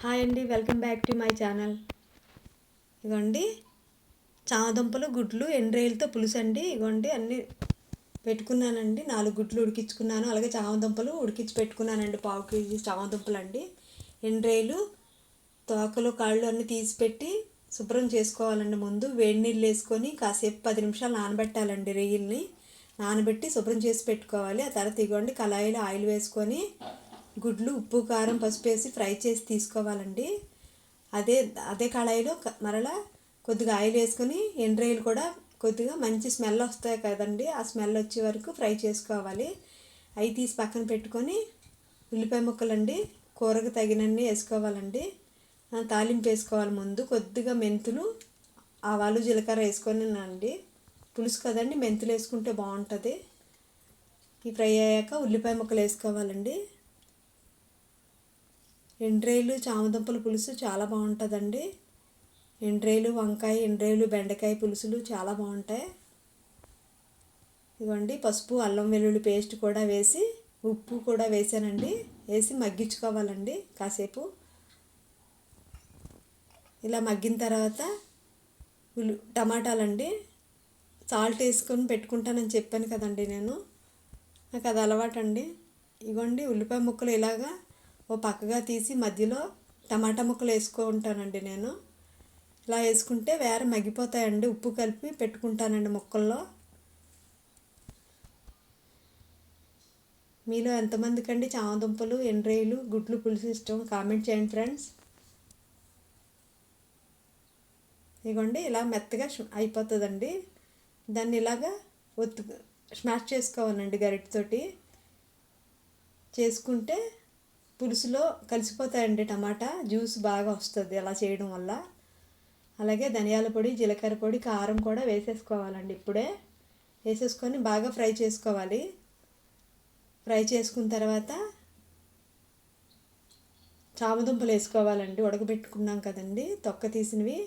Hi అండి welcome back to my channel. ఇగోండి చామదుంపలు గుడ్లు ఎండ్రేలతో పులుసు అండి ఇగోండి అన్నీ పెట్టుకున్నానండి. నాలుగు గుడ్లు ఉడికించుకున్నాను. అలాగే చామదుంపలు ఉడికించి పెట్టుకున్నానండి పావు కేజీ చామదుంపలు అండి ఎండ్రేలు తోకలు కాళ్ళు అన్నీ తీసి పెట్టి శుభ్రం చేసుకోవాలండి ముందు. వేడి నీళ్ళు వేసుకొని కాసేపు పది నిమిషాలు నానబెట్టాలండి రొయ్యల్ని. నానబెట్టి శుభ్రం చేసి పెట్టుకోవాలి. ఆ తర్వాత ఇగోండి కళాయిలో ఆయిల్ వేసుకొని గుడ్లు ఉప్పు కారం పసుపు వేసి ఫ్రై చేసి తీసుకోవాలండి. అదే అదే కళాయిలో మరలా కొద్దిగా ఆయిల్ వేసుకొని ఎండ్రాయిలు కూడా కొద్దిగా మంచి స్మెల్ వస్తాయి కదండి. ఆ స్మెల్ వచ్చే వరకు ఫ్రై చేసుకోవాలి. అవి తీసి పక్కన పెట్టుకొని ఉల్లిపాయ ముక్కలండి కూరకు తగినన్ని వేసుకోవాలండి. తాలింపు వేసుకోవాలి ముందు. కొద్దిగా మెంతులు ఆవాలు జీలకర్ర వేసుకొని అండి పులుసు కదండి మెంతులు వేసుకుంటే బాగుంటుంది. ఈ ఫ్రై అయ్యాక ఉల్లిపాయ ముక్కలు వేసుకోవాలండి. ఎండ్రేలు చామదుంపల పులుసు చాలా బాగుంటుందండి. ఎండ్రేలు వంకాయ ఎండ్రేలు బెండకాయ పులుసులు చాలా బాగుంటాయి. ఇదిగోండి పసుపు అల్లం వెల్లుల్లి పేస్ట్ కూడా వేసి ఉప్పు కూడా వేసానండి. వేసి మగ్గించుకోవాలండి కాసేపు. ఇలా మగ్గిన తర్వాత ఉల్లి టమాటాలండి. సాల్ట్ వేసుకొని పెట్టుకుంటానని చెప్పాను కదండి నేను. నాకు అది అలవాటు అండి ఇగోండి ఉల్లిపాయ ముక్కలు ఇలాగా ఓ పక్కగా తీసి మధ్యలో టమాటా ముక్కలు వేసుకుంటానండి నేను. ఇలా వేసుకుంటే వేరే మగ్గిపోతాయండి. ఉప్పు కలిపి పెట్టుకుంటానండి ముక్కల్లో. మీలో ఎంతమందికండి చామదుంపలు ఎండ్రేలు గుడ్లు పులుసు ఇష్టం? కామెంట్ చేయండి ఫ్రెండ్స్. ఇదిగోండి ఇలా మెత్తగా అయిపోతుందండి. దాన్ని ఇలాగా ఒత్తు స్మాష్ చేసుకోవాలండి గరిటతోటి. చేసుకుంటే పులుసులో కలిసిపోతాయండి టమాటా. జ్యూస్ బాగా వస్తుంది అలా చేయడం వల్ల. అలాగే ధనియాల పొడి జీలకర్ర పొడి కారం కూడా వేసేసుకోవాలండి ఇప్పుడే. వేసేసుకొని బాగా ఫ్రై చేసుకోవాలి. ఫ్రై చేసుకున్న తర్వాత చామదుంపలు వేసుకోవాలండి. ఉడకబెట్టుకున్నాం కదండి. తొక్క తీసినవి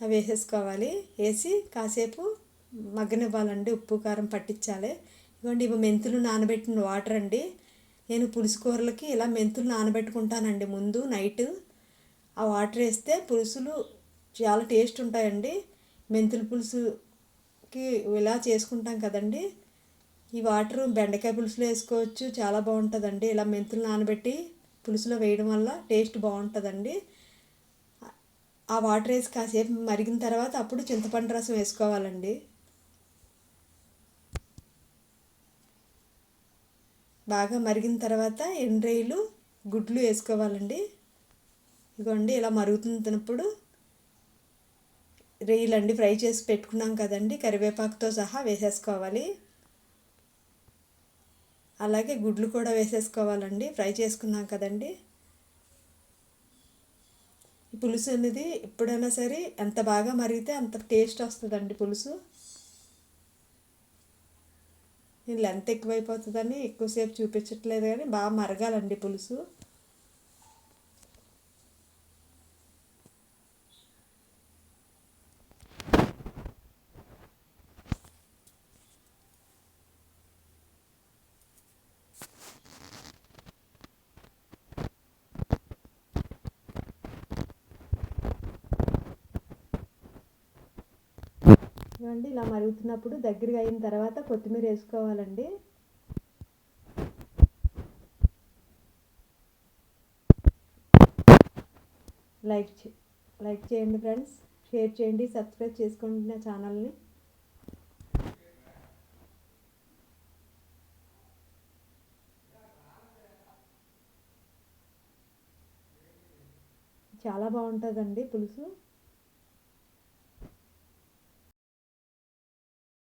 అవి వేసేసుకోవాలి. వేసి కాసేపు మగ్గనివ్వాలండి. ఉప్పు కారం పట్టించాలి. ఇవ్వండి ఇవి మెంతులు నానబెట్టిన వాటర్ అండి. నేను పులుసు కూరలకి ఇలా మెంతులు నానబెట్టుకుంటానండి ముందు నైట్. ఆ వాటర్ వేస్తే పులుసులు చాలా టేస్ట్ ఉంటాయండి. మెంతుల పులుసుకి ఇలా చేసుకుంటాం కదండి. ఈ వాటర్ బెండకాయ పులుసులో వేసుకోవచ్చు చాలా బాగుంటుందండి. ఇలా మెంతులు నానబెట్టి పులుసులో వేయడం వల్ల టేస్ట్ బాగుంటుందండి. ఆ వాటర్ వేసి కాసేపు మరిగిన తర్వాత అప్పుడు చింతపండు రసం వేసుకోవాలండి. బాగా మరిగిన తర్వాత ఎండ్రేయిలు గుడ్లు వేసుకోవాలండి. ఇదిగోండి ఇలా మరుగుతున్నప్పుడు రొయ్యలండి ఫ్రై చేసి పెట్టుకున్నాం కదండి కరివేపాకుతో సహా వేసేసుకోవాలి. అలాగే గుడ్లు కూడా వేసేసుకోవాలండి ఫ్రై చేసుకున్నాం కదండి. పులుసు అనేది ఎప్పుడైనా సరే ఎంత బాగా మరిగితే అంత టేస్ట్ వస్తుందండి పులుసు. లెంత్ ఎక్కువైపోతుందని ఎక్కువసేపు చూపించట్లేదు కానీ బాగా మరగాలండి పులుసు. ఇవ్వండి ఇలా మరుగుతున్నప్పుడు దగ్గరగా అయిన తర్వాత కొత్తిమీర వేసుకోవాలండి. లైక్ చే లైక్ చేయండి ఫ్రెండ్స్. షేర్ చేయండి సబ్స్క్రైబ్ చేసుకోండి నా ఛానల్ని. చాలా బాగుంటుందండి పులుసు.